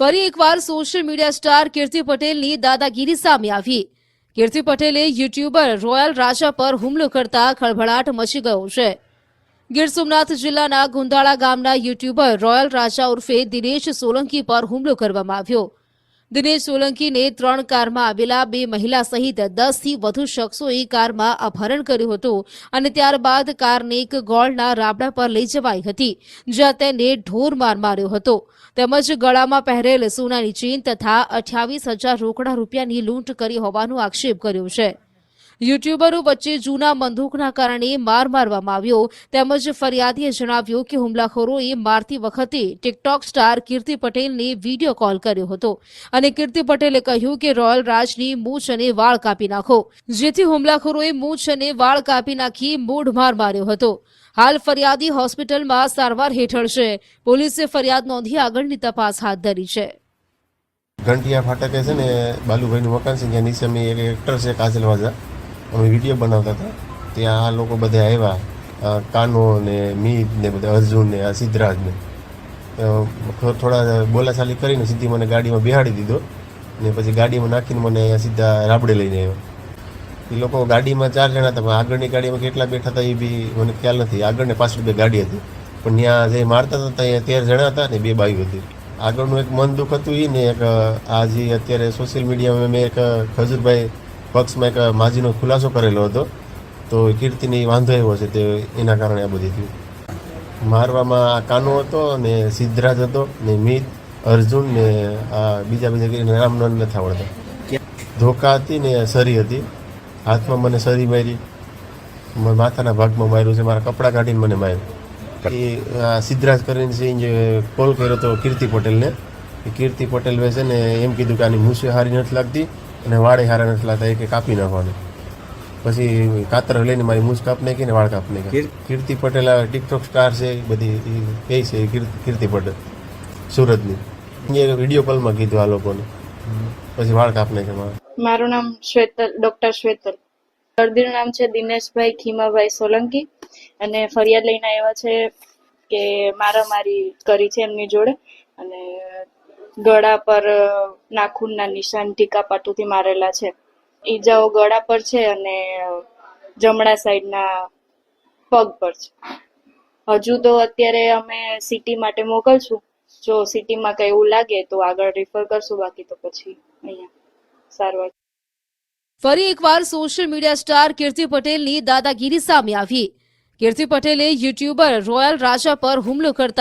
ફરી એકવાર social media star કીર્તિ પટેલની દાદાગીરી સામે આવી. કીર્તિ પટેલે યુટ્યુબર રોયલ રાજા પર હુમલો કરતા ખળભળાટ મચી ગયો છે. ગીર સોમનાથ જિલ્લાના ગુંદાળા ગામના યુટ્યુબર રોયલ રાજા ઉર્ફે દિનેશ સોલંકી પર હુમલો કરવામાં આવ્યો. દિનેશ સોલંકીને ત્રણ કારમાં આવેલા બે મહિલા સહિત દસથી વધુ શખ્સોએ કારમાં અપહરણ કર્યું હતું અને ત્યારબાદ કારને એક ગોળના રાબડા પર લઈ જવાઈ હતી, જ્યાં તેને ઢોર માર માર્યો હતો. તેમજ ગળામાં પહેરેલ સોનાની ચેન તથા અઠ્યાવીસ હજાર રોકડા રૂપિયાની લૂંટ કરી હોવાનો આક્ષેપ કર્યો છે. યુટ્યુબરો વચ્ચે જૂના બંદૂકના કારણે માર મારવામાં આવ્યો. તેમજ ફરિયાદીએ જણાવ્યું કે હુમલાખોરોએ મારતી વખતે ટિકટોક સ્ટાર કીર્તિ પટેલને વીડિયો કોલ કર્યો હતો અને કીર્તિ પટેલે કહ્યું કે રોયલ રાજની મૂછ અને વાળ કાપી નાખો. જેથી હુમલાખોરોએ મૂછ અને વાળ કાપી નાખી મૂઢ માર માર્યો હતો. હાલ ફરિયાદી હોસ્પિટલમાં સારવાર હેઠળ છે. પોલીસે ફરિયાદ નોંધી આગળની તપાસ હાથ ધરી છે. ઘંટિયા ફાટકે છે ને બાલુભાઈનું મકાન છે, ત્યાં નીચે અમે એક એક્ટર છે, કાજલ અમે વીડિયો બનાવતા હતા. ત્યાં આ લોકો બધા આવ્યા કાનો ને મીત ને બધા, અર્જુન ને, આ સિદ્ધરાજ ને. થોડા બોલાચાલી કરીને સીધી મને ગાડીમાં બિહાડી દીધો ને પછી ગાડીમાં નાખીને મને અહીંયા સીધા રાબડે લઈને આવ્યો. એ લોકો ગાડીમાં ચાર જણા હતા, પણ આગળની ગાડીમાં કેટલા બેઠા હતા એ બી મને ખ્યાલ નથી. આગળ ને પાછળ બે ગાડી હતી. પણ ત્યાં જે મારતા હતા, ત્યાં તેર જણા હતા ને બે બાઈઓ હતી. આગળનું એક મન દુઃખ હતું એ ને એક આ અત્યારે સોશિયલ મીડિયામાં મેં એક ખજૂરભાઈ પક્ષમાં એક માજીનો ખુલાસો કરેલો હતો, તો કીર્તિને વાંધો આવ્યો છે તે એના કારણે આ બધી થયું. મારવામાં આ કાનો હતો ને સિદ્ધરાજ હતો ને મિત, અર્જુન ને આ બીજા બીજા કરીને રામનંદ નથી આવડતા. ધોકા હતી ને સરી હતી. હાથમાં મને સરી મારી માથાના ભાગમાં માર્યું છે, મારા કપડાં કાઢીને મને માર્યું. એ, આ સિદ્ધરાજ કરીને સિંહ જે કોલ કર્યો હતો કીર્તિ પટેલને કીર્તિ પટેલ છે ને એમ કીધું કે આની મુસે હારી નથી લાગતી. અને વાળે હારા નથી લાતા એ કે કાપી નાખવાની. પછી કાતર લઈને મારી મૂછ કાપ નાખી ને વાળ કાપ નાખી કીર- કીર્તિ પટેલ આ ટિકટોક સ્ટાર છે એ બધી એ છે કીર્તિ કીર્તિ પટેલ સુરતની. એ વીડિયો કોલમાં કીધું આ લોકોને. પછી વાળ કાપ નાખ્યા મારા. મારું નામ શ્વેતલ ડોક્ટર શ્વેતલ. દર્દીનું નામ છે દિનેશભાઈ ખીમાભાઈ સોલંકી. અને ફરિયાદ લઈને આવ્યા છે કે મારામારી કરી છે એમની જોડે. અને ગળા પર નાખૂનના નિશાન ટીકા પાટુથી મારેલા છે. ઈજાઓ ગળા પર છે અને જમણા સાઈડના પગ પર છે. હજુ તો અત્યારે અમે સિટી માટે મોકલશું. જો સિટીમાં કંઈ એવું લાગે તો આગળ રિફર કરશું, બાકી તો પછી અહીંયા સારવાર. ફરી એકવાર સોશિયલ મીડિયા સ્ટાર કીર્તિ પટેલની દાદાગીરી સામે આવી. કીર્તિ પટેલે યુટ્યુબર રોયલ રાજા પર હુમલો કરતા